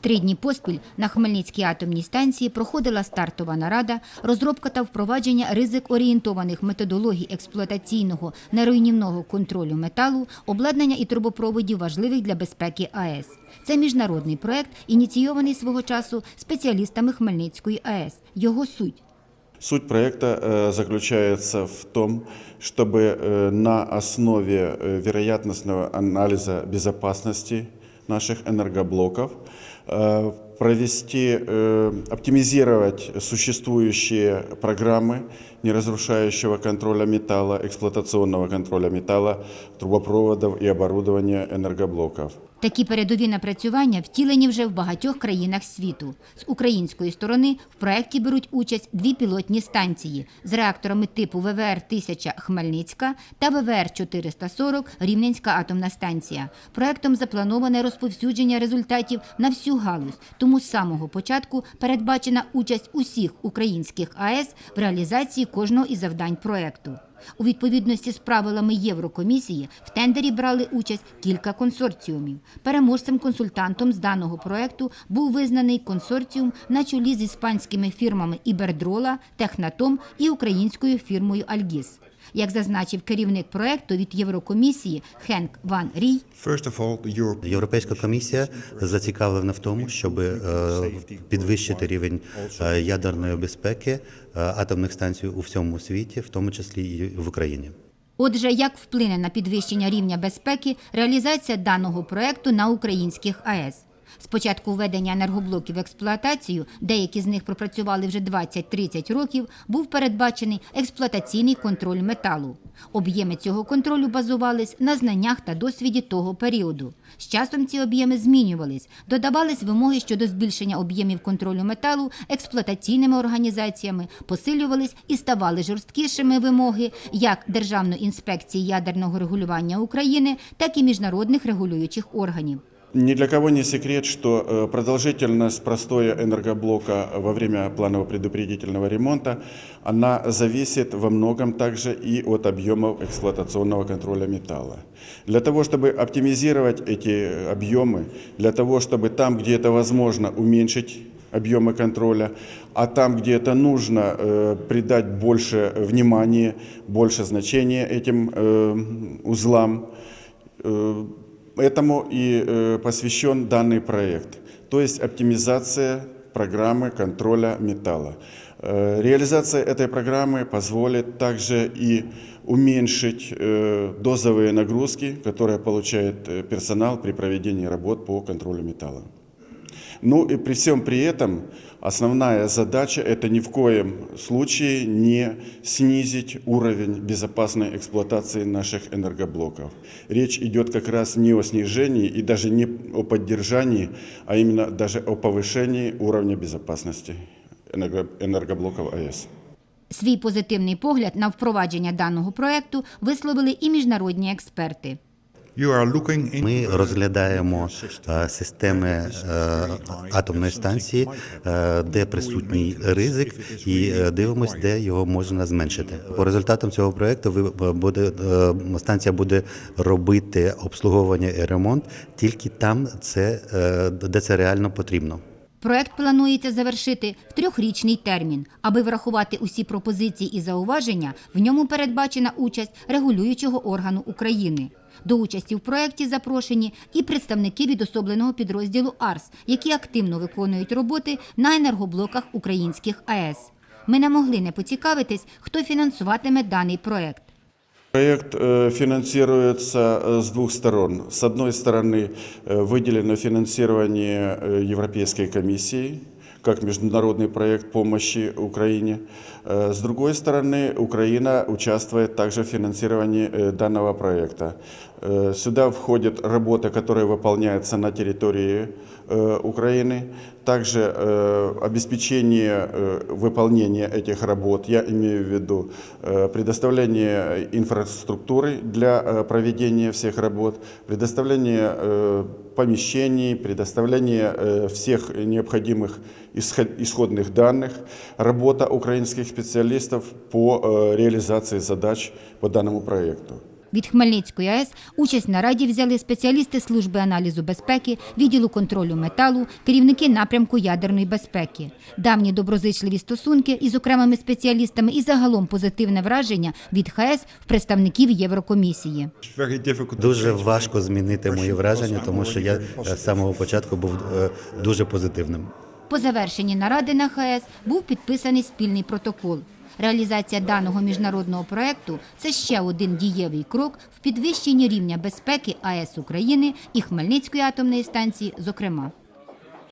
Три дні поспіль на Хмельницькій атомній станції проходила стартова нарада, розробка та впровадження ризик-орієнтованих методологій експлуатаційного неруйнівного контролю металу, обладнання і трубопроводів важливих для безпеки АЕС. Це міжнародний проект, ініційований свого часу спеціалістами Хмельницької АЕС. Його суть Суть проекта э, заключается в том, чтобы э, на основе э, вероятностного анализа безопасности наших энергоблоков uh, провести, э, оптимизировать существующие программы неразрушающего контроля металла, эксплуатационного контроля металла, трубопроводов и оборудования энергоблоков. Такі передові напрацювання втілені вже в багатьох країнах світу. З української сторони в проєкті беруть участь дві пілотні станції з реакторами типу ВВР-1000 Хмельницька та ВВР-440 Рівненська атомна станція. Проектом заплановане розповсюдження результатів на всю галузь, тому з самого початку передбачена участь усіх українських АЕС в реалізації кожного із завдань проекту. У відповідності з правилами Єврокомісії в тендері брали участь кілька консорціумів. Переможцем-консультантом з даного проекту був визнаний консорціум на чолі з іспанськими фірмами Ібердрола, Технатом і українською фірмою Альгіс. Як зазначив керівник проекту від Єврокомісії Хенк Ван Рій, Європейська комісія зацікавлена в тому, щоб е, підвищити рівень е, ядерної безпеки е, атомних станцій у всьому світі, в тому числі і в Україні. Отже, як вплине на підвищення рівня безпеки реалізація даного проекту на українських АЕС? Спочатку введення енергоблоків в експлуатацію, деякі з них пропрацювали вже 20-30 років, був передбачений експлуатаційний контроль металу. Об'єми цього контролю базувались на знаннях та досвіді того періоду. З часом ці об'єми змінювались, додавались вимоги щодо збільшення об'ємів контролю металу експлуатаційними організаціями, посилювались і ставали жорсткішими вимоги як Державної інспекції ядерного регулювання України, так і міжнародних регулюючих органів. Ни для кого не секрет, что э, продолжительность простоя энергоблока во время планово-предупредительного ремонта, она зависит во многом также и от объемов эксплуатационного контроля металла. Для того, чтобы оптимизировать эти объемы, для того, чтобы там, где это возможно, уменьшить объемы контроля, а там, где это нужно, э, придать больше внимания, больше значения этим э, узлам, Э, Этому и э, посвящен данный проект, то есть оптимизация программы контроля металла. Э, Реализация этой программы позволит также и уменьшить э, дозовые нагрузки, которые получает э, персонал при проведении работ по контролю металла. Ну и при всем при этом основная задача это ни в коем случае не снизить уровень безопасной эксплуатации наших энергоблоков. Речь идет как раз не о снижении и даже не о поддержании, а именно даже о повышении уровня безопасности энерго- энергоблоков АЭС. Свій позитивний погляд на впровадження даного проекту висловили і міжнародні експерти. Ми розглядаємо е, системи е, атомної станції, е, де присутній ризик, і дивимося, де його можна зменшити. По результатам цього проекту ви буде станція буде робити обслуговування і ремонт тільки там, це де це реально потрібно. Проект планується завершити в трьохрічний термін. Аби врахувати усі пропозиції і зауваження, в ньому передбачена участь регулюючого органу України. До участі в проєкті запрошені і представники відособленого підрозділу АРС, які активно виконують роботи на енергоблоках українських АЕС. Ми не могли не поцікавитись, хто фінансуватиме даний проект. Проект э, финансируется э, с двух сторон. С одной стороны, э, выделено финансирование э, Европейской комиссии как международный проект помощи Украине. Э, С другой стороны, Украина участвует также в финансировании э, данного проекта. Э, Сюда входят работы, которые выполняются на территории э, Украины, также э, обеспечение э, выполнения этих работ, я имею в виду э, предоставление инфраструктуры для э, проведения всех работ, предоставление э, помещений, предоставление э, всех необходимых исход- исходных данных, работа украинских специалистов по э, реализации задач по данному проекту. Від Хмельницької АЕС участь на раді взяли спеціалісти служби аналізу безпеки, відділу контролю металу, керівники напрямку ядерної безпеки. Давні доброзичливі стосунки із окремими спеціалістами і загалом позитивне враження від ХАЕС в представників Єврокомісії. Дуже важко змінити мої враження, тому що я е, з самого початку був е, дуже позитивним. По завершенні наради на ХАЕС був підписаний спільний протокол. Реалізація даного міжнародного проекту це ще один дієвий крок в підвищенні рівня безпеки АЕС України і Хмельницької атомної станції, зокрема.